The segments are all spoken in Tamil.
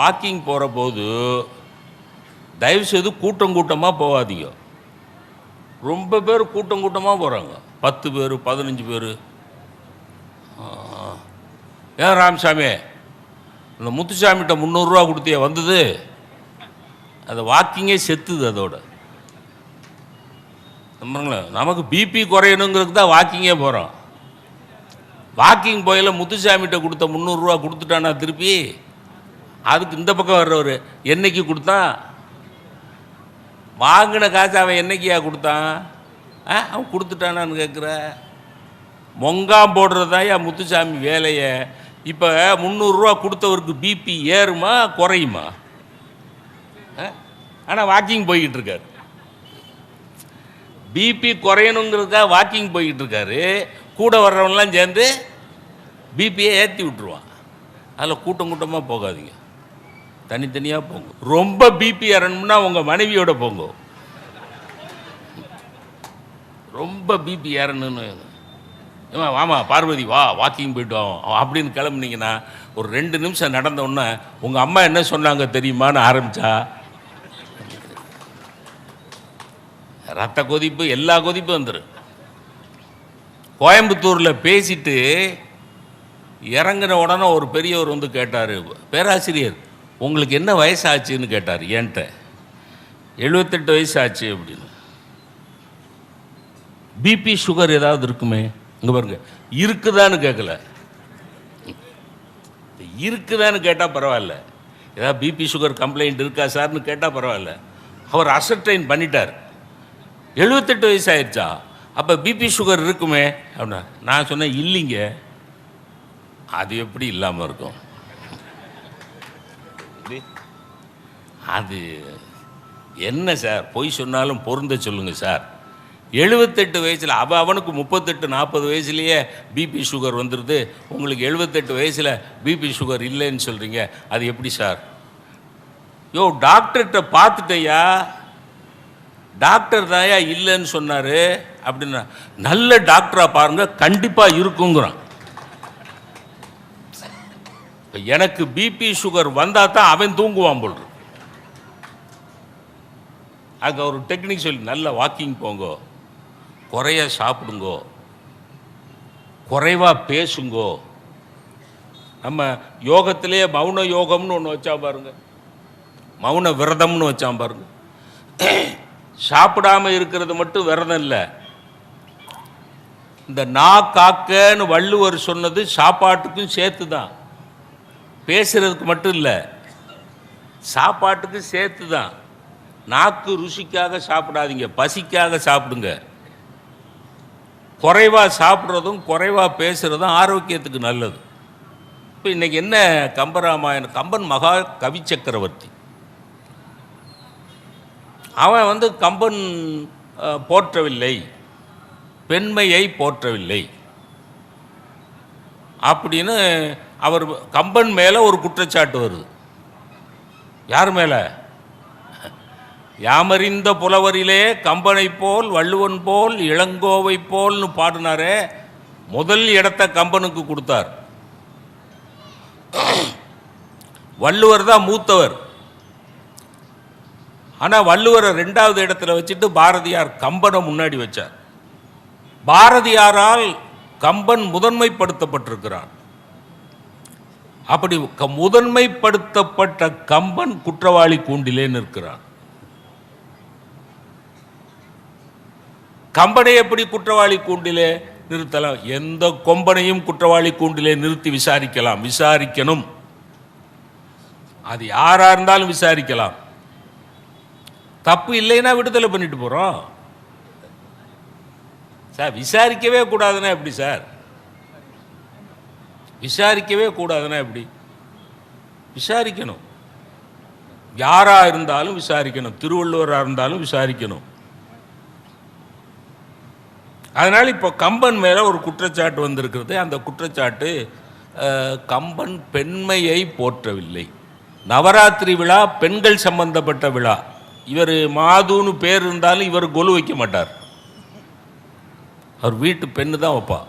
வாக்கிங் போகிற போது தயவுசெய்து கூட்டம் கூட்டமாக போகாதீங்க. ரொம்ப பேர் கூட்டம் கூட்டமாக போகிறாங்க பத்து பேர் பதினஞ்சு பேர். ஏன் ராமசாமி? இந்த முத்துசாமிகிட்ட முந்நூறுரூவா கொடுத்திய? வந்தது? அது வாக்கிங்கே செத்துது அதோட. நமக்கு பிபி குறையணுங்கிறதுக்கு தான் வாக்கிங்கே போகிறோம் வாக்கிங் போயில முத்துசாமிகிட்ட கொடுத்த முந்நூறுரூவா கொடுத்துட்டானா திருப்பி? அதுக்கு இந்த பக்கம் வர்றவர் என்னைக்கு கொடுத்தான் வாங்கின காசு அவன் என்னைக்கியா கொடுத்தான்? ஆ அவன் கொடுத்துட்டானான்னு கேட்குற. மொங்காம் போடுறது தான் என் முத்துசாமி வேலையை. இப்போ முந்நூறுரூவா கொடுத்தவருக்கு பிபி ஏறுமா குறையுமா? ஆனால் வாக்கிங் போய்கிட்டு இருக்காரு பிபி குறையணுங்கிறதுக்காக வாக்கிங் போய்கிட்டு இருக்காரு கூட வர்றவன்லாம் சேர்ந்து பிபியை ஏற்றி விட்டுருவான். அதில் கூட்டம் கூட்டமாக போகாதீங்க. தனித்தனியாக போங்க. ரொம்ப பிபி ஏறணும்னா உங்கள் மனைவியோட போங்க. ரொம்ப பிபி ஏறணும்னு ஏமா வாமா பார்வதி வா வாக்கிங் போயிட்டோம். வா அப்படின்னு கிளம்புனீங்கன்னா ஒரு ரெண்டு நிமிஷம் நடந்தோடனே உங்கள் அம்மா என்ன சொன்னாங்க தெரியுமான்னு ஆரம்பிச்சா? ரத்த கொதிப்பு எல்லா கொதிப்பும் வந்துடும் கோயம்புத்தூரில் பேசிட்டு இறங்கின உடனே ஒரு பெரியவர் வந்து கேட்டார் பேராசிரியர் உங்களுக்கு என்ன வயசாச்சுன்னு கேட்டார் என்கிட்ட. எழுபத்தெட்டு வயசு ஆச்சு அப்படின்னு பிபி சுகர் ஏதாவது இருக்குமே? இங்கே பாருங்க. இருக்குதான்னு கேட்கல இருக்குதான்னு கேட்டால் பரவாயில்ல. ஏதாவது பிபி சுகர் கம்ப்ளைண்ட் இருக்கா சார்னு கேட்டால் பரவாயில்ல. அவர் அசர்டைன் பண்ணிட்டார். எழுபத்தெட்டு வயசு ஆயிடுச்சா அப்போ பிபி சுகர் இருக்குமே? அப்படின்னா நான் சொன்னேன் இல்லைங்க. அது எப்படி இல்லாமல் இருக்கும்? அது என்ன சார்? பொய் சொன்னாலும் பொருந்த சொல்லுங்க சார். எழுபத்தெட்டு வயசில் அவ அவனுக்கு முப்பத்தெட்டு நாற்பது வயசுலேயே பிபி சுகர் வந்துடுது உங்களுக்கு எழுபத்தெட்டு வயசில் பிபி சுகர் இல்லைன்னு சொல்கிறீங்க அது எப்படி சார்? யோ டாக்டர்கிட்ட பார்த்துட்டேயா? டாக்டர் தாயா இல்லைன்னு சொன்னார் அப்படின்னா நல்ல டாக்டராக பாருங்க கண்டிப்பாக இருக்குங்கிறான். எனக்கு பிபி சுகர் வந்தால் தான் அவன் தூங்குவான் போல்ற அதுக்கு ஒரு டெக்னிக் சொல்லி நல்ல வாக்கிங் போங்கோ. குறைய சாப்பிடுங்கோ. குறைவாக பேசுங்கோ. நம்ம யோகத்திலே மௌன யோகம்னு ஒன்று வச்சா பாருங்க. மௌன விரதம்னு வச்சான் பாருங்க. சாப்பிடாம இருக்கிறது மட்டும் விரதம் இல்லை. இந்த நா காக்கன்னு வள்ளுவர் சொன்னது சாப்பாட்டுக்கும் சேர்த்து தான் பேசுறதுக்கு மட்டும் இல்லை. சாப்பாட்டுக்கும் சேர்த்து தான் நாக்கு ருசிக்காக சாப்பிடாதீங்க பசிக்காக சாப்பிடுங்க. குறைவாக சாப்பிட்றதும் குறைவாக பேசுகிறதும் ஆரோக்கியத்துக்கு நல்லது. இப்போ இன்றைக்கி என்ன கம்பராமாயணம் கம்பன் மகா கவி சக்கரவர்த்தி. அவன் வந்து கம்பன் போற்றவில்லை. பெண்மையை போற்றவில்லை. அப்படின்னு அவர் கம்பன் மேலே ஒரு குற்றச்சாட்டு வருது. யார் மேலே? யாமறிந்த புலவரிலே கம்பனைப் போல் வள்ளுவன் போல் இளங்கோவை போல்னு பாடினாரே முதல் இடத்த கம்பனுக்கு கொடுத்தார். வள்ளுவர் தான் மூத்தவர். ஆனால் வள்ளுவரை ரெண்டாவது இடத்துல வச்சுட்டு பாரதியார் கம்பனை முன்னாடி வச்சார். பாரதியாரால் கம்பன் முதன்மைப்படுத்தப்பட்டிருக்கிறான். அப்படி முதன்மைப்படுத்தப்பட்ட கம்பன் குற்றவாளி கூண்டிலே நிற்கிறான். கம்பனை எப்படி குற்றவாளி கூண்டிலே நிறுத்தலாம்? எந்த கொம்பனையும் குற்றவாளி கூண்டிலே நிறுத்தி விசாரிக்கலாம். விசாரிக்கணும். அது யாரா இருந்தாலும் விசாரிக்கலாம். தப்பு இல்லைன்னா விடுதலை பண்ணிட்டு போறோம். சார் விசாரிக்கவே கூடாதுன்னா எப்படி சார்? விசாரிக்கவே கூடாதுன்னா எப்படி? விசாரிக்கணும். யாரா இருந்தாலும் விசாரிக்கணும். திருவள்ளுவராக இருந்தாலும் விசாரிக்கணும். அதனால் இப்போ கம்பன் மேலே ஒரு குற்றச்சாட்டு வந்திருக்கிறது. அந்த குற்றச்சாட்டு அஹ், கம்பன் பெண்மையை போற்றவில்லை. நவராத்திரி விழா பெண்கள் சம்பந்தப்பட்ட விழா. இவர் மாதுன்னு பேர் இருந்தாலும் இவர் கொலு வைக்க மாட்டார். அவர் வீட்டு பெண்ணு தான் வைப்பா.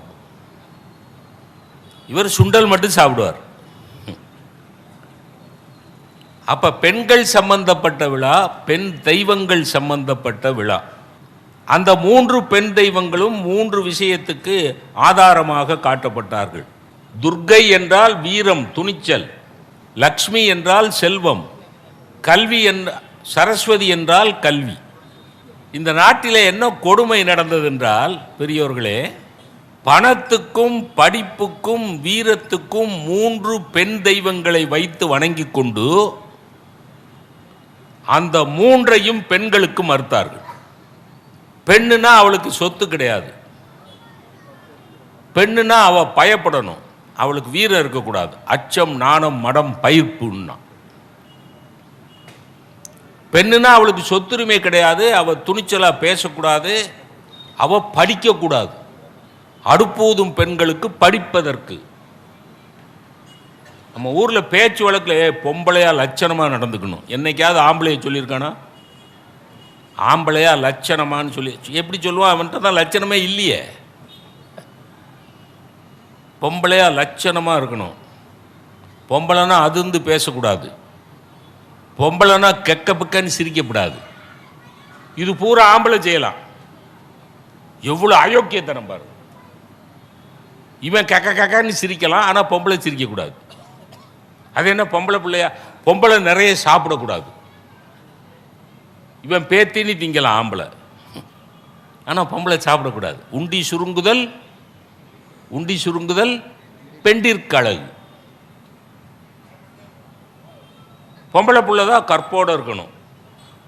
இவர் சுண்டல் மட்டும் சாப்பிடுவார். அப்ப பெண்கள் சம்பந்தப்பட்ட விழா பெண் தெய்வங்கள் சம்பந்தப்பட்ட விழா. அந்த மூன்று பெண் தெய்வங்களும் மூன்று விஷயத்துக்கு ஆதாரமாக காட்டப்பட்டார்கள். துர்க்கை என்றால் வீரம் துணிச்சல். லக்ஷ்மி என்றால் செல்வம். கல்வி என்ற சரஸ்வதி என்றால் கல்வி. இந்த நாட்டில் என்ன கொடுமை நடந்ததென்றால் பெரியோர்களே பணத்துக்கும் படிப்புக்கும் வீரத்துக்கும் மூன்று பெண் தெய்வங்களை வைத்து வணங்கிக் கொண்டு அந்த மூன்றையும் பெண்களுக்கு மறுத்தார்கள். பெண்ணுனா அவளுக்கு சொத்து கிடையாது. பெண்ணுனா அவள் பயப்படணும். அவளுக்கு வீரம் இருக்கக்கூடாது. அச்சம் நாணம் மடம் பயிர்ப்புன்னா. பெண்ணுனா அவளுக்கு சொத்துரிமை கிடையாது. அவள் துணிச்சலாக பேசக்கூடாது. அவள் படிக்கக்கூடாது. அடுப்பூதும் பெண்களுக்கு படிப்பதற்கு. நம்ம ஊரில் பேச்சு வழக்கில் பொம்பளையாக லட்சணமாக நடந்துக்கணும். என்னைக்காவது ஆம்பளையை சொல்லியிருக்கானா? ஆம்பளையா லட்சணமான்னு சொல்லி எப்படி சொல்லுவான்? அவன்கிட்ட தான் லட்சணமே இல்லையே. பொம்பளையா லட்சணமாக இருக்கணும். பொம்பளைனா அதிர்ந்து பேசக்கூடாது. பொம்பளைனா கெக்க பிக்கன்னு சிரிக்கக்கூடாது இது பூரா ஆம்பளை செய்யலாம். எவ்வளோ அயோக்கியத்தனம் பாரு. இவன் கக்க கக்கன்னு சிரிக்கலாம் ஆனால் பொம்பளை சிரிக்கக்கூடாது. அது என்ன பொம்பளை பிள்ளையா? பொம்பளை நிறைய சாப்பிடக்கூடாது. இவன் பேத்தின்னு திங்கலாம் ஆம்பளை. ஆனால் பொம்பளை சாப்பிடக்கூடாது. உண்டி சுருங்குதல் உண்டி சுருங்குதல் பெண்டிற்கழகு பொம்பளை புள்ள தான் கற்போடு இருக்கணும்.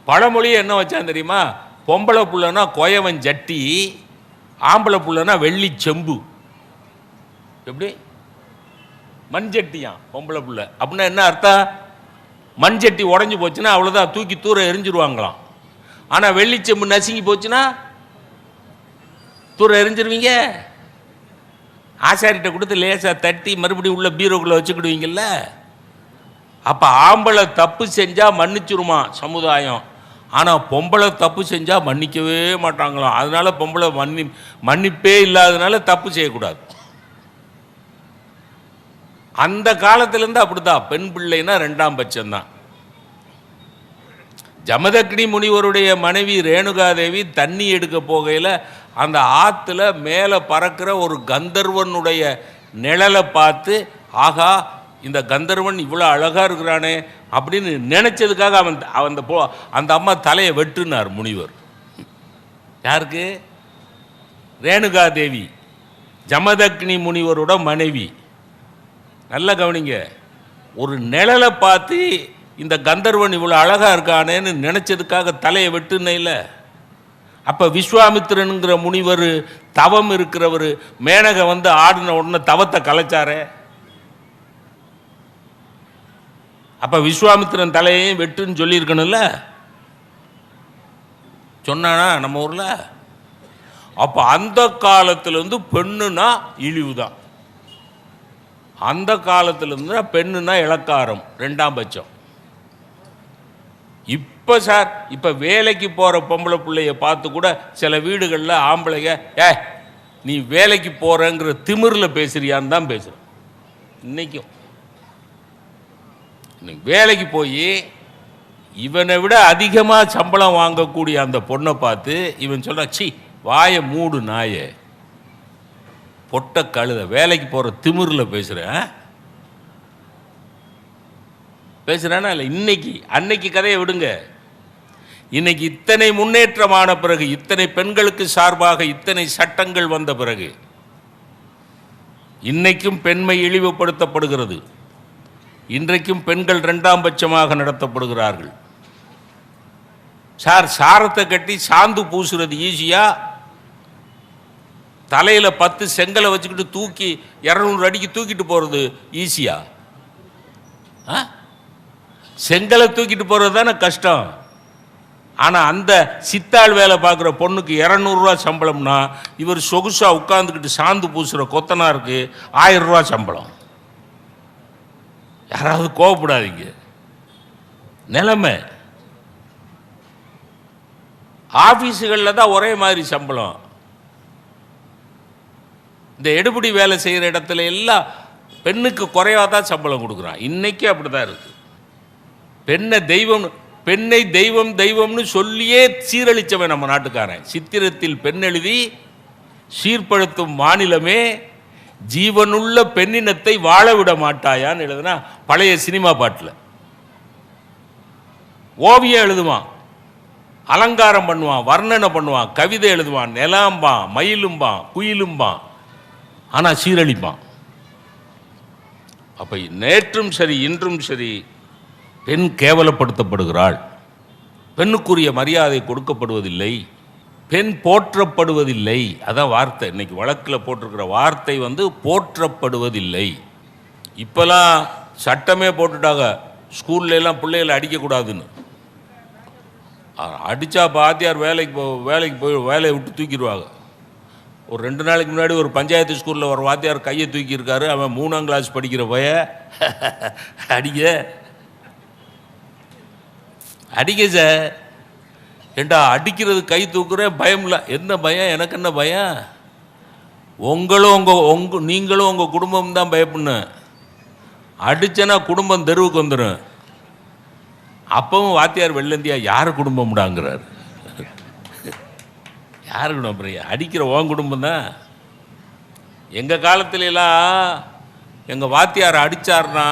பழமொழியை என்ன வச்சான் தெரியுமா? பொம்பளை புள்ளனா கோயவன் ஜட்டி ஆம்பளை புள்ளனா வெள்ளி செம்பு. எப்படி? மண்சட்டியான் பொம்பளை புள்ள. அப்படின்னா என்ன அர்த்தம்? மண்சட்டி உடஞ்சி போச்சுன்னா அவ்வளோதான் தூக்கி தூர எரிஞ்சிருவாங்களாம். ஆனால் வெள்ளிச்செம்பு நசுங்கி போச்சுன்னா தூரம் எரிஞ்சிருவீங்க. ஆசாரிட்ட கொடுத்து லேசாக தட்டி மறுபடியும் உள்ள பீரோக்குள்ளே வச்சுக்கிடுவீங்கல்ல? அப்போ ஆம்பளை தப்பு செஞ்சால் மன்னிச்சிருமா சமுதாயம். ஆனால் பொம்பளை தப்பு செஞ்சால் மன்னிக்கவே மாட்டாங்களாம். அதனால பொம்பளை மன்னி மன்னிப்பே இல்லாதனால தப்பு செய்யக்கூடாது. அந்த காலத்திலேருந்து அப்படித்தான். பெண் பிள்ளைன்னா ரெண்டாம் பட்சம்தான். ஜமதக்னி முனிவருடைய மனைவி ரேணுகாதேவி தண்ணி எடுக்க போகையில் அந்த ஆற்றுல மேலே பறக்கிற ஒரு கந்தர்வனுடைய நிழலை பார்த்து ஆகா இந்த கந்தர்வன் இவ்வளோ அழகாக இருக்கிறானே அப்படின்னு நினச்சதுக்காக அவன் அந்த போ அந்த அம்மா தலையை வெட்டுனார் முனிவர். யாருக்கு? ரேணுகாதேவி ஜமதக்னி முனிவரோட மனைவி. நல்லா கவனிங்க. ஒரு நிழலை பார்த்து இந்த கந்தர்வன் இவ்வளோ அழகாக இருக்கானேன்னு நினச்சதுக்காக தலையை வெட்டுனே இல்லை. அப்போ விஸ்வாமித்திரனுங்கிற முனிவர் தவம் இருக்கிறவர் மேனக வந்து ஆடின உடனே தவத்தை கலைச்சாரே. அப்போ விஸ்வாமித்திரன் தலையையும் வெட்டுன்னு சொல்லியிருக்கணும்ல? சொன்னானா நம்ம ஊரில்? அப்போ அந்த காலத்துலேருந்து பெண்ணுனா இழிவு தான் அந்த காலத்திலேருந்து பெண்ணுனா இளக்காரம் ரெண்டாம் பட்சம். இப்போ சார் இப்போ வேலைக்கு போகிற பொம்பளை பிள்ளைய பார்த்து கூட சில வீடுகளில் ஆம்பளைங்க ஏ நீ வேலைக்கு போகிறங்கிற திமிரில் பேசுறியான்னு தான் பேசுகிறேன் இன்றைக்கும் இன்னைக்கு வேலைக்கு போய் இவனை விட அதிகமாக சம்பளம் வாங்கக்கூடிய அந்த பொண்ணை பார்த்து இவன் சொல்கிறான் சி வாயை மூடு நாயே. பொட்டை கழுத வேலைக்கு போகிற திமிரில் பேசுகிறேன் பேசுகிறேன்னா இல்லை? இன்னைக்கு அன்னைக்கு கதையை விடுங்க. இன்னைக்கு இத்தனை முன்னேற்றமான பிறகு இத்தனை பெண்களுக்கு சார்பாக இத்தனை சட்டங்கள் வந்த பிறகு இன்னைக்கும் பெண்மை இழிவுபடுத்தப்படுகிறது. இன்றைக்கும் பெண்கள் ரெண்டாம் பட்சமாக நடத்தப்படுகிறார்கள். சார் சாரத்தை கட்டி சாந்து பூசுறது ஈஸியா தலையில் பத்து செங்கலை வச்சுக்கிட்டு தூக்கி இரநூறு அடிக்கு தூக்கிட்டு போகிறது ஈஸியா ஆ? செங்கலை தூக்கிட்டு போகிறது தானே கஷ்டம். ஆனால் அந்த சித்தாள் வேலை பார்க்குற பொண்ணுக்கு இரநூறுவா சம்பளம்னா இவர் சொகுசாக உட்காந்துக்கிட்டு சாந்து பூசுகிற கொத்தனாருக்கு ஆயிரரூவா சம்பளம். யாராவது கோவப்படாதீங்க. நிலைமை. ஆஃபீஸுகளில் தான் ஒரே மாதிரி சம்பளம். இந்த எடுபடி வேலை செய்கிற இடத்துல எல்லாம் பெண்ணுக்கு குறைவாக தான் சம்பளம் கொடுக்குறான். இன்றைக்கி அப்படி தான் இருக்குது பெண்ணை தெய்வம் பெண்ணை தெய்வம் தெய்வம்னு சொல்லியே சீரழிச்சவன் நம்ம நாட்டுக்காரன். சித்திரத்தில் பெண் எழுதி சீர்படுத்தும் மாநிலமே ஜீவனுள்ள பெண்ணினத்தை வாழ விட மாட்டாயான்னு எழுதுனா பழைய சினிமா பாட்டில். ஓவியம் எழுதுவான் அலங்காரம் பண்ணுவான் வர்ணனை பண்ணுவான் கவிதை எழுதுவான் நிலாம்பான் மயிலும்பான் குயிலும்பான் ஆனால் சீரழிப்பான். அப்ப நேற்றும் சரி இன்றும் சரி பெண் கேவலப்படுத்தப்படுகிறாள். பெண்ணுக்குரிய மரியாதை கொடுக்கப்படுவதில்லை. பெண் போற்றப்படுவதில்லை. அதான் வார்த்தை. இன்னைக்கு வழக்கில் போட்டிருக்கிற வார்த்தை வந்து போற்றப்படுவதில்லை. இப்போலாம் சட்டமே போட்டுட்டாங்க. ஸ்கூல்ல எல்லாம் பிள்ளைகளை அடிக்கக்கூடாதுன்னு. அடித்தா பாத்தியார் வேலைக்கு போ வேலைக்கு போய் வேலையை விட்டு தூக்கிடுவாங்க. ஒரு ரெண்டு நாளைக்கு முன்னாடி ஒரு பஞ்சாயத்து ஸ்கூலில் ஒரு வாத்தியார் கையை தூக்கியிருக்காரு. அவன் மூணாம் கிளாஸ் படிக்கிற பைய அடிக்க அடிக்க சார். ஏண்டா அடிக்கிறது கை தூக்குறேன் பயம் இல்லை என்ன பயம்? எனக்கு என்ன பயம்? உங்களும் உங்கள் உங்க நீங்களும் உங்கள் குடும்பம் தான் பயப்படணும் அடித்தனா குடும்பம் தெருவுக்கு வந்துடும் அப்பவும் வாத்தியார் வெள்ளந்தியா யார் குடும்பம்டாங்கிறார். யார் குடும்பம் அடிக்கிற உன் குடும்பம் தான். எங்கள் காலத்துலலாம் எங்கள் வாத்தியார் அடித்தார்னா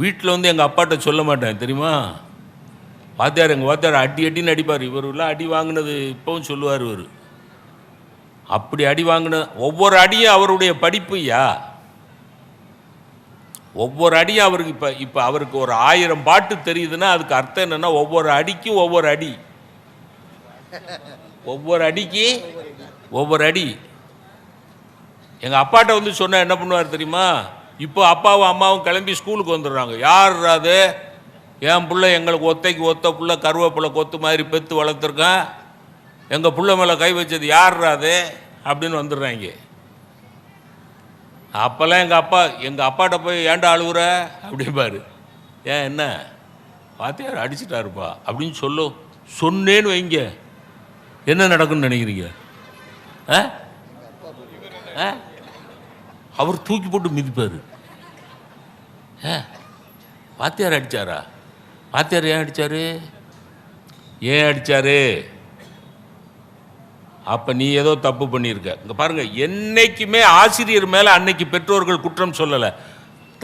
வீட்டில் வந்து எங்கள் அப்பாட்ட சொல்ல மாட்டேன் தெரியுமா? வாத்தியார் எங்கள் வாத்தியார் அடி அடின்னு அடிப்பார். இவருலாம் அடி வாங்கினது இப்போவும் சொல்லுவார் இவர். அப்படி அடி வாங்கின ஒவ்வொரு அடியும் அவருடைய படிப்புயா ஒவ்வொரு அடியும் அவருக்கு இப்போ இப்போ அவருக்கு ஒரு ஆயிரம் பாட்டு தெரியுதுன்னா அதுக்கு அர்த்தம் என்னென்னா ஒவ்வொரு அடிக்கும் ஒவ்வொரு அடி. ஒவ்வொரு அடிக்கு ஒவ்வொரு அடி. எங்கள் அப்பாட்ட வந்து சொன்னால் என்ன பண்ணுவார் தெரியுமா? இப்போ அப்பாவும் அம்மாவும் கிளம்பி ஸ்கூலுக்கு வந்துடுறாங்க. யார் அது? என் பிள்ளை எங்களுக்கு ஒத்தைக்கு ஒத்த புள்ள கருவேப்பிள்ளை கொத்து மாதிரி பெற்று வளர்த்துருக்கேன். எங்கள் பிள்ளை மேலே கை வச்சது யார் அது? அப்படின்னு வந்துடுறாங்க. அப்போல்லாம் எங்கள் அப்பா எங்கள் அப்பாட்ட போய் ஏன்டா அழுகுற அப்படிம்பாரு ஏன் என்ன? பார்த்தியார் அடிச்சிட்டாருப்பா. அப்படின்னு சொல்லும் சொன்னேன்னு வைங்க. என்ன நடக்கும்னு நினைக்கிறீங்க? ஆ? ஆ? அவர் தூக்கி போட்டு மிதிப்பார். ஏ வாத்தியார் அடிச்சாரா? வாத்தியார் ஏன் அடித்தார் ஏன் அடித்தார் அப்போ நீ ஏதோ தப்பு பண்ணியிருக்க. இங்கே பாருங்கள் என்றைக்குமே ஆசிரியர் மேலே அன்னைக்கு பெற்றோர்கள் குற்றம் சொல்லலை.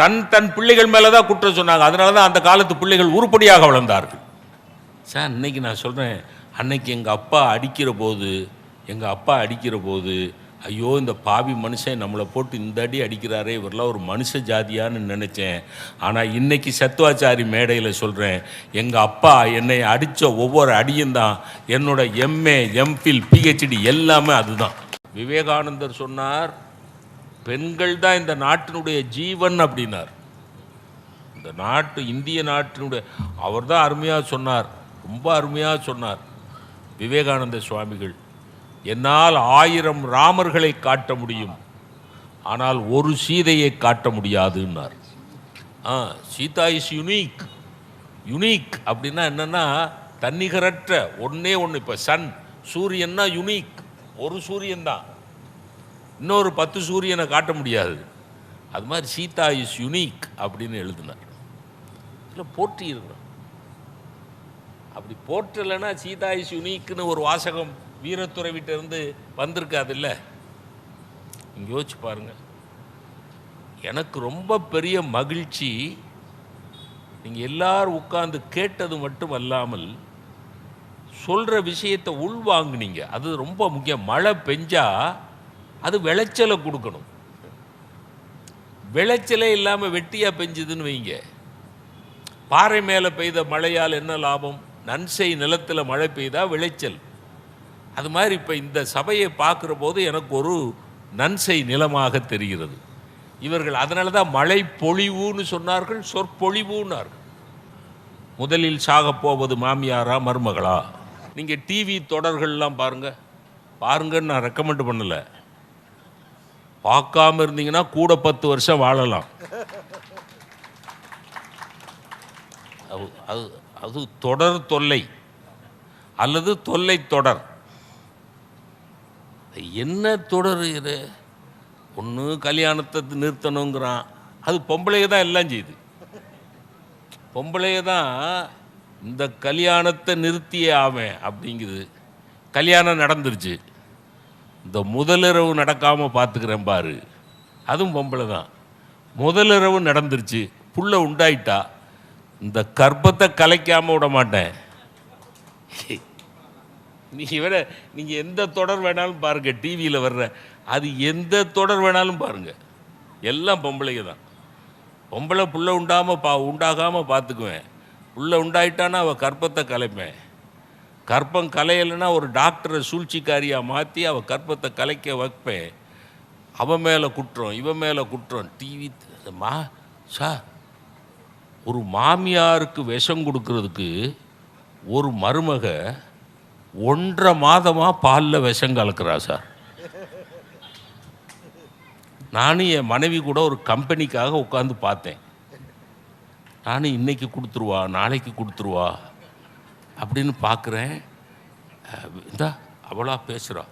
தன் தன் பிள்ளைகள் மேலே தான் குற்றம் சொன்னாங்க. அதனால தான் அந்த காலத்து பிள்ளைகள் உருப்படியாக வளர்ந்தார்கள். சார் இன்னைக்கு நான் சொல்கிறேன் அன்னைக்கு எங்கள் அப்பா அடிக்கிற போது எங்கள் அப்பா அடிக்கிற போது ஐயோ இந்த பாவி மனுஷன் நம்மளை போட்டு இந்த அடி அடிக்கிறாரே இவரெல்லாம் ஒரு மனுஷ ஜாதியான்னு நினச்சேன். ஆனால் இன்னைக்கு சத்துவாச்சாரி மேடையில் சொல்கிறேன் எங்கள் அப்பா என்னை அடித்த ஒவ்வொரு அடியும் தான் என்னோட எம்ஏ எம்ஃபில் பிஹெச்டி எல்லாமே அதுதான். விவேகானந்தர் சொன்னார் பெண்கள் தான் இந்த நாட்டினுடைய ஜீவன் அப்படின்னார். இந்த நாட்டு இந்திய நாட்டினுடைய அவர் தான் அருமையாக சொன்னார் ரொம்ப அருமையாக சொன்னார். விவேகானந்த சுவாமிகள் என்னால் ஆயிரம் ராமர்களை காட்ட முடியும். ஆனால் ஒரு சீதையை காட்ட முடியாதுன்னார். ஆ சீதா இஸ் யுனீக் யுனீக் அப்படின்னா என்னன்னா தன்னிகரற்ற ஒன்றே ஒன்று இப்போ சன் சூரியன்னா யுனீக் ஒரு சூரியன் தான். இன்னொரு பத்து சூரியனை காட்ட முடியாது. அது மாதிரி சீதா இஸ் யுனீக் அப்படின்னு எழுதினார். இல்லை போற்றி இருக்கிறோம் அப்படி போற்றலைன்னா சீதா இஸ் யுனீக்னு ஒரு வாசகம். வீரத்துறை விட்டு இருந்து வந்திருக்காது இல்லை யோசிச்சு பாருங்க. எனக்கு ரொம்ப பெரிய மகிழ்ச்சி நீங்கள் எல்லாரும் உட்கார்ந்து கேட்டது மட்டும் அல்லாமல் சொல்கிற விஷயத்தை உள்வாங்கினீங்க. அது ரொம்ப முக்கியம். மழை பெஞ்சா அது விளைச்சலை கொடுக்கணும். விளைச்சலே இல்லாமல் வெட்டியாக பெஞ்சுதுன்னு வைங்க. பாறை மேலே பெய்த மழையால் என்ன லாபம்? நன்செய் நிலத்தில் மழை பெய்தா விளைச்சல். அது மாதிரி இப்போ இந்த சபையை பார்க்குற போது எனக்கு ஒரு நன்செய் நிலமாக தெரிகிறது. இவர்கள் அதனால தான் மழை பொழிவுன்னு சொன்னார்கள் சொற்பொழிவுன்னார்கள். முதலில் சாகப் போவது மாமியாரா மருமகளா? நீங்கள் டிவி தொடர்கள்லாம் பாருங்கள் பாருங்கன்னு நான் ரெக்கமெண்ட் பண்ணலை. பார்க்காம இருந்தீங்கன்னா கூட பத்து வருஷம் வாழலாம். அது அது அது தொடர் தொல்லை. அல்லது தொல்லை தொடர். என்ன தொடர் இது? ஒன்று கல்யாணத்தை நிறுத்தணுங்கிறான். அது பொம்பளைய தான் எல்லாம் செய்யுது. பொம்பளைய தான் இந்த கல்யாணத்தை நிறுத்தியே ஆவேன் அப்படிங்குது. கல்யாணம் நடந்துருச்சு. இந்த முதலிரவு நடக்காமல் பார்த்துக்கிறேன் பாரு. அதுவும் பொம்பளை தான். முதலிரவு நடந்துருச்சு. புள்ள உண்டாயிட்டா. இந்த கர்ப்பத்தை கலைக்காமல் விட மாட்டேன். நீங்கள் விட நீங்கள் எந்த தொடர் வேணாலும் பாருங்கள் டிவியில் வர்ற அது எந்த தொடர் வேணாலும் பாருங்கள் எல்லாம் பொம்பளைங்க தான். பொம்பளை புள்ள உண்டாமல் பா உண்டாகாமல் பார்த்துக்குவேன் புள்ள உண்டாயிட்டானா அவள் கற்பத்தை கலைப்பேன். கற்பம் கலையலைன்னா ஒரு டாக்டரை சூழ்ச்சிக்காரியாக மாற்றி அவள் கற்பத்தை கலைக்க வைப்பேன். அவன் மேலே குற்றம் இவன் மேலே குற்றம். டிவி மா சா ஒரு மாமியாருக்கு விஷம் கொடுக்கறதுக்கு ஒரு மருமக ஒன்றரை மாதமாக பாலில் விஷம் கலக்கிறா சார். நானும் என் மனைவி கூட ஒரு கம்பெனிக்காக உட்காந்து பார்த்தேன். நானும் இன்றைக்கி கொடுத்துருவா நாளைக்கு கொடுத்துருவா அப்படின்னு பார்க்குறேன். இந்த அவளா பேசுகிறா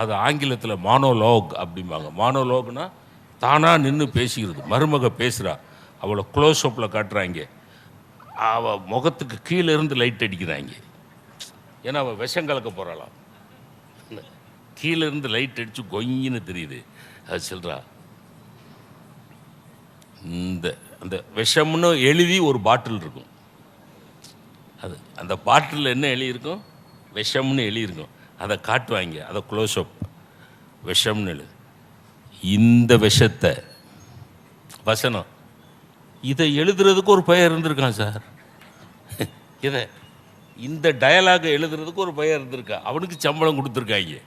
அது ஆங்கிலத்தில் மானோலோக் அப்படிம்பாங்க. மானோலோக்னா தானாக நின்று பேசிக்கிறது மருமக பேசுகிறா அவளை க்ளோஸ் அப்பில் காட்டுறாங்க. அவள் முகத்துக்கு கீழே இருந்து லைட் அடிக்கிறாங்க ஏன்னா அவள் விஷம் கலக்க போகிறாளாம் கீழே இருந்து லைட் அடித்து கொங்கின்னு தெரியுது. அது சொல்கிறா இந்த அந்த விஷம்னு எழுதி ஒரு பாட்டில் இருக்கும். அது அந்த பாட்டிலில் என்ன எழுதியிருக்கும்? விஷம்னு எழுதியிருக்கும். அதை காட்டுவாங்க அதை க்ளோஸ்அப் விஷம்னு எழுது. இந்த விஷத்தை வசனம். இதை எழுதுறதுக்கு ஒரு பெயர் இருந்திருக்கான் சார். இதை இந்த டயலாக எழுதுறதுக்கு ஒரு பையன் இருந்திருக்கா. அவனுக்கு சம்பளம் கொடுத்துருக்காங்க.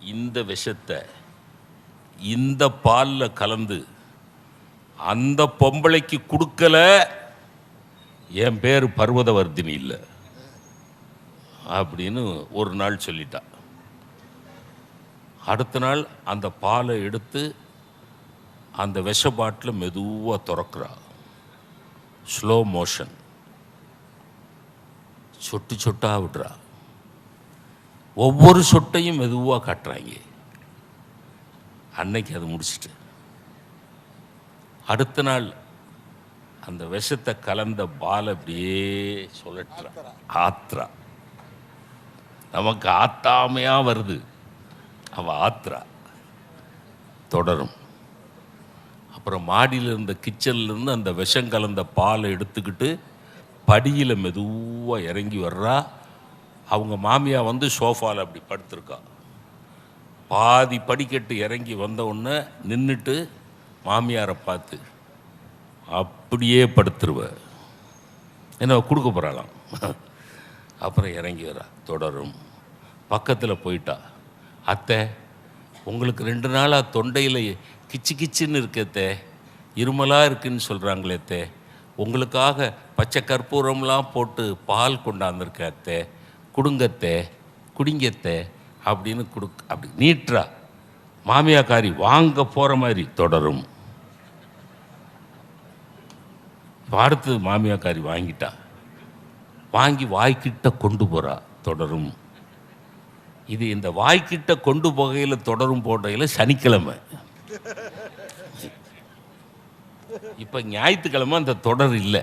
இந்த விஷத்தை இந்த பாலில் கலந்து அந்த பொம்பளைக்கு கொடுக்கல என் பேர் பர்வதவர்தினி இல்லை. அப்படின்னு ஒரு நாள் சொல்லிட்டா. அடுத்த நாள் அந்த பாலை எடுத்து அந்த விஷ பாட்டில் மெதுவாக திறக்கிறா. ஸ்லோ மோஷன் சொட்டு சொட்டாக விடுறா. ஒவ்வொரு சொட்டையும் மெதுவாக காட்டுறாங்க. அன்னைக்கு அது முடிச்சிட்டு. அடுத்த நாள் அந்த விஷத்தை கலந்த பால் அப்படியே சொல்லட்டுறா ஆத்ரா நமக்கு ஆத்தாமையாக வருது. அவ ஆத்ரா தொடரும். அப்புறம் மாடியில் இருந்த கிச்சன்லேருந்து அந்த விஷம் கலந்த பாலை எடுத்துக்கிட்டு படியில் மெதுவாக இறங்கி வர்றா. அவங்க மாமியா வந்து சோஃபாவில் அப்படி படுத்திருக்கா. பாதி படிக்கட்டு இறங்கி வந்த உடனே நின்றுட்டு மாமியாரை பார்த்து அப்படியே படுத்துருவேன் என்ன கொடுக்க போகிறாளாம் அப்புறம் இறங்கி வரா. தொடரும். பக்கத்தில் போயிட்டா. அத்தை உங்களுக்கு ரெண்டு நாளாக தொண்டையில் கிச்சு கிச்சுன்னு இருக்கத்தே இருமலாக இருக்குன்னு சொல்கிறாங்களே தே உங்களுக்காக பச்சை கற்பூரம்லாம் போட்டு பால் கொண்டாந்துருக்கத்தே குடுங்கத்தே குடிங்கத்தே அப்படின்னு கொடு அப்படி நீட்டா மாமியாக்காரி வாங்க போகிற மாதிரி தொடரும். பார்த்து அடுத்தது மாமியாக்காரி வாங்கிட்டா. வாங்கி வாய்க்கிட்ட கொண்டு போகிறா தொடரும். இது இந்த வாய்க்கிட்ட கொண்டு போகையில் தொடரும் போட்டையில் சனிக்கிழமை. இப்போ ஞாயிற்றுக்கிழமை அந்த தொடர் இல்லை.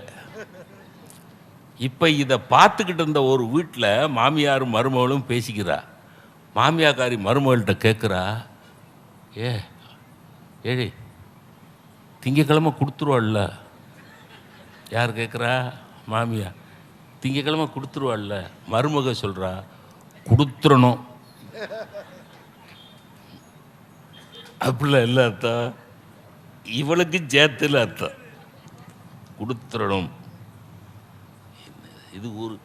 இப்போ இதை பார்த்துக்கிட்டு இருந்த ஒரு வீட்டில் மாமியாரும் மருமகளும் பேசிக்கிறா. மாமியாக்காரி மருமகள்கிட்ட கேட்குறா ஏ ஏழி திங்கக்கிழமை கொடுத்துருவாள்ல? யார் கேட்குறா மாமியா திங்கக்கிழமை கொடுத்துருவாள்ல? மருமக சொல்கிறா கொடுத்துடணும் அப்படிலாம் இல்லை இவளுக்கு சேர்த்துல அர்த்தம். கொடுத்துடணும் இது ஒரு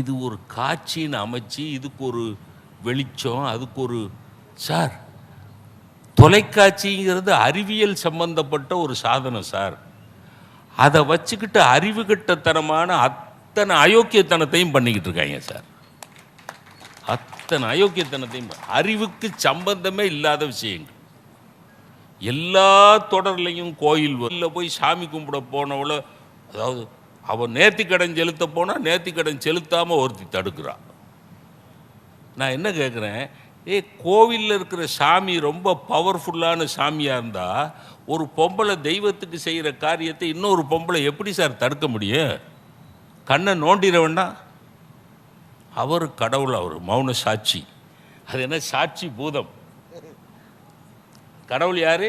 இது ஒரு காட்சின்னு அமைச்சு இதுக்கு ஒரு வெளிச்சம் அதுக்கு ஒரு சார் தொலைக்காட்சிங்கிறது அறிவியல் சம்பந்தப்பட்ட ஒரு சாதனம் சார். அதை வச்சுக்கிட்டு அறிவுகட்டத்தனமான அத்தனை அயோக்கியத்தனத்தையும் பண்ணிக்கிட்டு இருக்காங்க சார். அத்தனை அயோக்கியத்தனத்தையும் அறிவுக்கு சம்பந்தமே இல்லாத விஷயங்கள். எல்லா தொடர்லையும் கோயில் வெளில போய் சாமி கும்பிட போனவளோ அதாவது அவன் நேர்த்திக்கடன் செலுத்த போனால் நேர்த்திக்கடன் செலுத்தாமல் ஒருத்தி தடுக்கிறான் நான் என்ன கேட்குறேன் ஏ கோவிலில் இருக்கிற சாமி ரொம்ப பவர்ஃபுல்லான சாமியாக இருந்தால் ஒரு பொம்பளை தெய்வத்துக்கு செய்கிற காரியத்தை இன்னொரு பொம்பளை எப்படி சார் தடுக்க முடியும்? கண்ணை நோண்டிட வேண்டாம். அவர் கடவுள் அவர் மௌன சாட்சி. அது என்ன சாட்சி பூதம். கடவுள் யார்?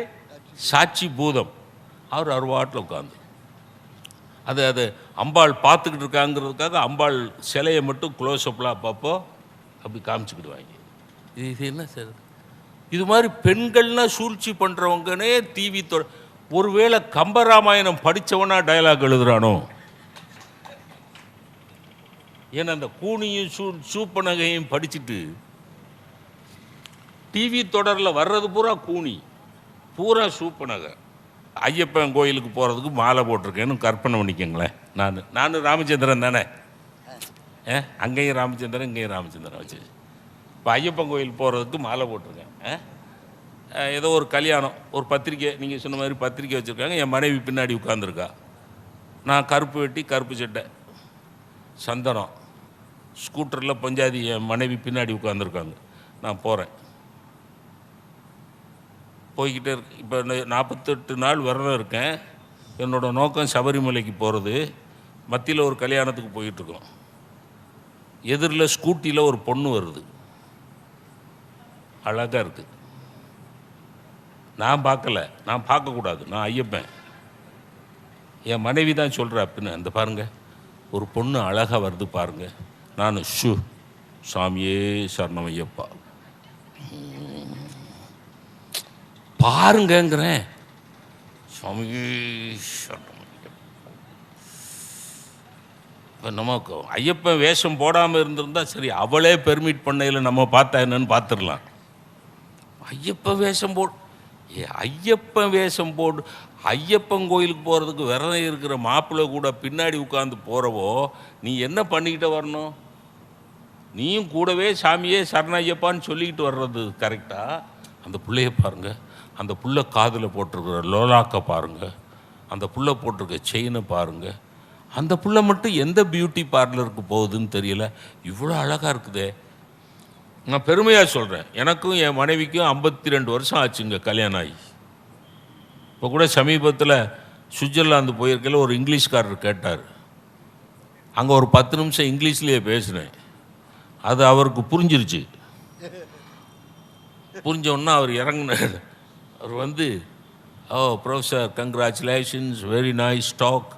சாட்சி பூதம். அவர் அருவாட்டில் உட்காந்து அது அது அம்பாள் பார்த்துக்கிட்டு இருக்காங்கிறதுக்காக அம்பாள் சிலையை மட்டும் க்ளோஸ் அப்லாம் அப்படி காமிச்சுக்கிடுவாங்க. இது இது என்ன சார் இது? மாதிரி பெண்கள்னா சூழ்ச்சி பண்ணுறவங்கனே டிவி தொ ஒருவேளை கம்பராமாயணம் படித்தவனா டயலாக் எழுதுகிறானோ ஏன்னா அந்த கூனியும் சூ சூப்பனகையும் படிச்சுட்டு டிவி தொடரில் வர்றது பூரா கூனி. பூரா சூப்பனகை ஐயப்பன் கோயிலுக்கு போகிறதுக்கு மாலை போட்டிருக்கேன்னு கற்பனை பண்ணிக்கங்களேன். நான் நான் ராமச்சந்திரன் தானே? ஏ அங்கேயும் ராமச்சந்திரன் இங்கேயும் ராமச்சந்திரன். வச்சு இப்போ ஐயப்பன் கோயில் போகிறதுக்கு மாலை போட்டிருக்கேன். ஏதோ ஒரு கல்யாணம் ஒரு பத்திரிக்கை நீங்கள் சொன்ன மாதிரி பத்திரிக்கை வச்சுருக்காங்க. என் மனைவி பின்னாடி உட்காந்துருக்கா நான் கருப்பு வெட்டி கருப்பு சட்டை சந்தனம். ஸ்கூட்டரில் பஞ்சாதி என் மனைவி பின்னாடி உட்காந்துருக்காங்க நான் போகிறேன் போய்கிட்டே இருக்கு. இப்போ நாற்பத்தெட்டு நாள் விரதம் இருக்கேன். என்னோட நோக்கம் சபரிமலைக்கு போகிறது மத்தியில் ஒரு கல்யாணத்துக்கு போயிட்டுருக்கோம். எதிரில் ஸ்கூட்டியில் ஒரு பொண்ணு வருது. அழகாக இருக்குது நான் பார்க்கல. நான் பார்க்கக்கூடாது நான் ஐயப்பேன். என் மனைவி தான் சொல்கிற அப்படின்னு அந்த பாருங்கள் ஒரு பொண்ணு அழகாக வருது பாருங்கள் நான் ஷு சாமியே சரணம் ஐயப்பா. பாருங்கங்கிறேன். சுவாமியே இப்போ நமக்கு ஐயப்பன் வேஷம் போடாமல் இருந்திருந்தா சரி அவளே பெர்மிட் பண்ணையில் நம்ம பார்த்தா என்னன்னு பார்த்துடலாம். ஐயப்பன் வேஷம் போடு ஏ ஐயப்பன் வேஷம் போடு ஐயப்பன் கோயிலுக்கு போகிறதுக்கு விரதம் இருக்கிற மாப்பிள்ளை கூட பின்னாடி உட்காந்து போகிறவோ நீ என்ன பண்ணிக்கிட்டு வரணும்? நீயும் கூடவே சாமியே சரண ஐயப்பான்னு சொல்லிக்கிட்டு வர்றது கரெக்டாக அந்த பிள்ளைய பாருங்கள் அந்த புள்ள காதில் போட்டிருக்கிற லோலாக்கை பாருங்கள் அந்த புள்ள போட்டிருக்க செயினை பாருங்கள் அந்த புள்ள மட்டும் எந்த பியூட்டி பார்லருக்கு போகுதுன்னு தெரியல. இவ்வளோ அழகாக இருக்குதே. நான் பெருமையாக சொல்கிறேன் எனக்கும் என் மனைவிக்கும் ஐம்பத்தி ரெண்டு வருஷம் ஆச்சுங்க கல்யாணம் ஆகி. இப்போ கூட சமீபத்தில் சுவிட்சர்லாந்து போயிருக்கையில் ஒரு இங்கிலீஷ்காரர் கேட்டார். அங்கே ஒரு பத்து நிமிஷம் இங்கிலீஷ்லேயே பேசினேன். அது அவருக்கு புரிஞ்சிருச்சு. புரிஞ்சோன்னா அவர் இறங்கினார். அவர் வந்து ஓ professor congratulations very nice talk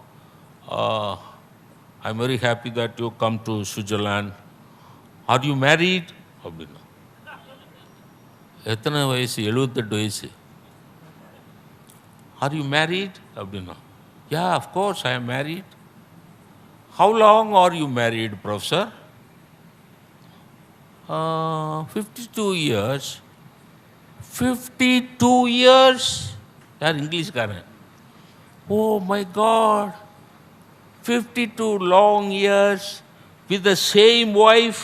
I am very happy that you come to Switzerland are you married அப்படின்னா எத்தனை வயசு? எழுபத்தெட்டு வயசு. ஆர் யூ மேரீட் அப்படின்னா yeah of course I am married how long are you married professor fifty two years fifty two years யார் இங்கிலீஷ்காரன்? ஓ my god. Fifty two long years with the same wife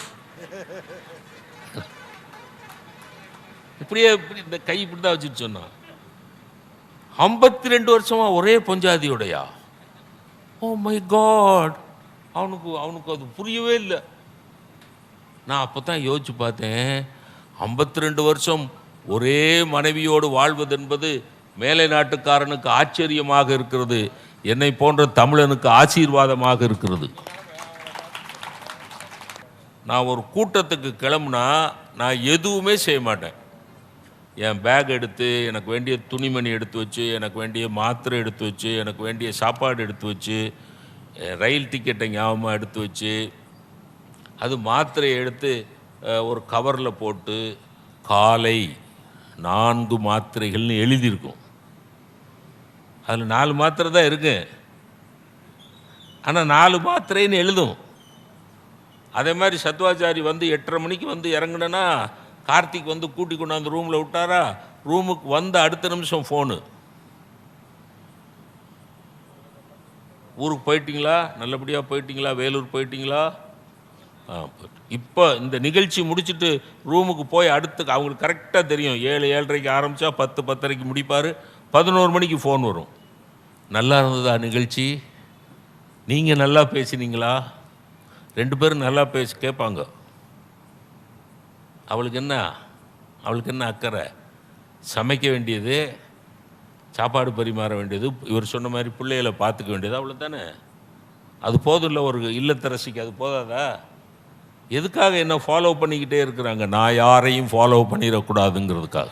இப்படியே இப்படி இந்த கை இப்படி தான் வச்சுட்டு சொன்னான். ஐம்பத்தி ரெண்டு வருஷமா ஒரே பஞ்சாதியோடையா? ஓ மை காட். அவனுக்கு அவனுக்கு அது புரியவே இல்லை. நான் அப்போ தான் யோசிச்சு பார்த்தேன். ஐம்பத்தி ரெண்டு வருஷம் ஒரே மனைவியோடு வாழ்வது என்பது மேலை நாட்டுக்காரனுக்கு ஆச்சரியமாக இருக்கிறது. என்னை போன்ற தமிழனுக்கு ஆசீர்வாதமாக இருக்கிறது. நான் ஒரு கூட்டத்துக்கு கிளம்புனா நான் எதுவுமே செய்ய மாட்டேன். என் பேக் எடுத்து எனக்கு வேண்டிய துணிமணி எடுத்து வச்சு எனக்கு வேண்டிய மாத்திரை எடுத்து வச்சு எனக்கு வேண்டிய சாப்பாடு எடுத்து வச்சு ரயில் டிக்கெட்டை ஞாபகமாக எடுத்து வச்சு அது மாத்திரையை எடுத்து ஒரு கவரில் போட்டு காலை நான்கு மாத்திரைகள்னு எழுதியிருக்கும். அதில் நாலு மாத்திரை தான் இருக்கு. ஆனால் நாலு மாத்திரைன்னு எழுதும். அதே மாதிரி சத்வாச்சாரி வந்து எட்டரை மணிக்கு வந்து இறங்குனேன்னா கார்த்திக் வந்து கூட்டி கொண்டாந்து ரூமில் விட்டாரா? ரூமுக்கு வந்த அடுத்த நிமிஷம் ஃபோனு ஊருக்கு போயிட்டீங்களா? நல்லபடியாக போயிட்டீங்களா? வேலூர் போயிட்டீங்களா? இப்போ இந்த நிகழ்ச்சி முடிச்சுட்டு ரூமுக்கு போய் அடுத்து அவங்களுக்கு கரெக்டாக தெரியும். ஏழு ஏழரைக்கு ஆரம்பித்தா பத்து பத்தரைக்கு முடிப்பார். பதினோரு மணிக்கு ஃபோன் வரும். நல்லா இருந்ததா நிகழ்ச்சி? நீங்கள் நல்லா பேசினீங்களா? ரெண்டு பேரும் நல்லா பேசி கேட்பாங்க. அவளுக்கு என்ன? அவளுக்கு என்ன அக்கறை? சமைக்க வேண்டியது சாப்பாடு பரிமாற வேண்டியது இவர் சொன்ன மாதிரி பிள்ளைகளை பார்த்துக்க வேண்டியது அவ்வளோ தானே அது போதும்ல ஒரு இல்லத்தரசிக்கு அது போதாதா? எதுக்காக என்ன ஃபாலோ பண்ணிக்கிட்டே இருக்கிறாங்க? நான் யாரையும் ஃபாலோ பண்ணிடக்கூடாதுங்கிறதுக்காக.